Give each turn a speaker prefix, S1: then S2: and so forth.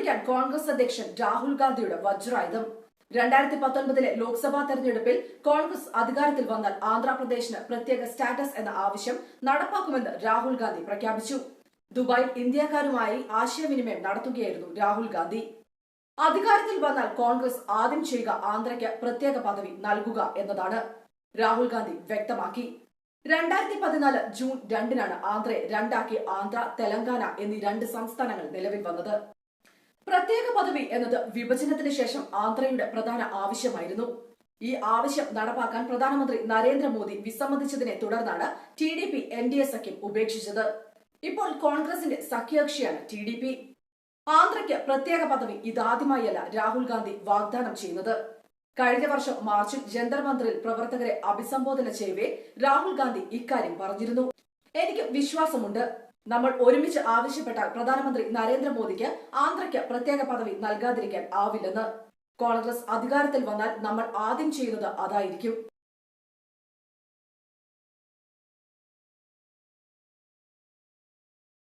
S1: പിടിക്കാൻ കോൺഗ്രസ് അധ്യക്ഷൻ രാഹുൽ ഗാന്ധിയുടെ വജ്രായുധം. രണ്ടായിരത്തി പത്തൊൻപതിലെ ലോക്സഭാ തെരഞ്ഞെടുപ്പിൽ കോൺഗ്രസ് അധികാരത്തിൽ വന്നാൽ ആന്ധ്രാപ്രദേശിന് പ്രത്യേക സ്റ്റാറ്റസ് എന്ന ആവശ്യം നടപ്പാക്കുമെന്ന് രാഹുൽ ഗാന്ധി പ്രഖ്യാപിച്ചു. ദുബായിൽ ഇന്ത്യക്കാരുമായി ആശയവിനിമയം നടത്തുകയായിരുന്നു രാഹുൽ ഗാന്ധി. അധികാരത്തിൽ വന്നാൽ കോൺഗ്രസ് ആദ്യം ചെയ്യുക ആന്ധ്രയ്ക്ക് പ്രത്യേക പദവി നൽകുക എന്നതാണ് രാഹുൽ ഗാന്ധി വ്യക്തമാക്കി. രണ്ടായിരത്തി പതിനാല് ജൂൺ രണ്ടിനാണ് ആന്ധ്രയെ രണ്ടാക്കി ആന്ധ്ര തെലങ്കാന എന്നീ രണ്ട് സംസ്ഥാനങ്ങൾ നിലവിൽ വന്നത്. പ്രത്യേക പദവി എന്നത് വിഭജനത്തിന് ശേഷം ആന്ധ്രയുടെ പ്രധാന ആവശ്യമായിരുന്നു. ഈ ആവശ്യം നടപ്പാക്കാൻ പ്രധാനമന്ത്രി നരേന്ദ്രമോദി വിസമ്മതിച്ചതിനെ തുടർന്നാണ് T D P N D A സഖ്യം ഉപേക്ഷിച്ചത്. ഇപ്പോൾ കോൺഗ്രസിന്റെ സഖ്യകക്ഷിയാണ് ടി ഡി പി. ആന്ധ്രയ്ക്ക് പ്രത്യേക പദവി ഇതാദ്യമായല്ല രാഹുൽ ഗാന്ധി വാഗ്ദാനം ചെയ്യുന്നത്. കഴിഞ്ഞ വർഷം മാർച്ചിൽ ജന്തർ മന്ദിറിൽ പ്രവർത്തകരെ അഭിസംബോധന ചെയ്യവേ രാഹുൽ ഗാന്ധി ഇക്കാര്യം പറഞ്ഞിരുന്നു. എനിക്ക് വിശ്വാസമുണ്ട്. നമ്മൾ ഒരുമിച്ച് ആവശ്യപ്പെട്ടാൽ പ്രധാനമന്ത്രി നരേന്ദ്രമോദിക്ക് ആന്ധ്രയ്ക്ക് പ്രത്യേക പദവി നൽകാതിരിക്കാൻ ആവില്ലെന്ന് കോൺഗ്രസ് അധികാരത്തിൽ വന്നാൽ നമ്മൾ ആദ്യം ചെയ്യുന്നത് അതായിരിക്കും.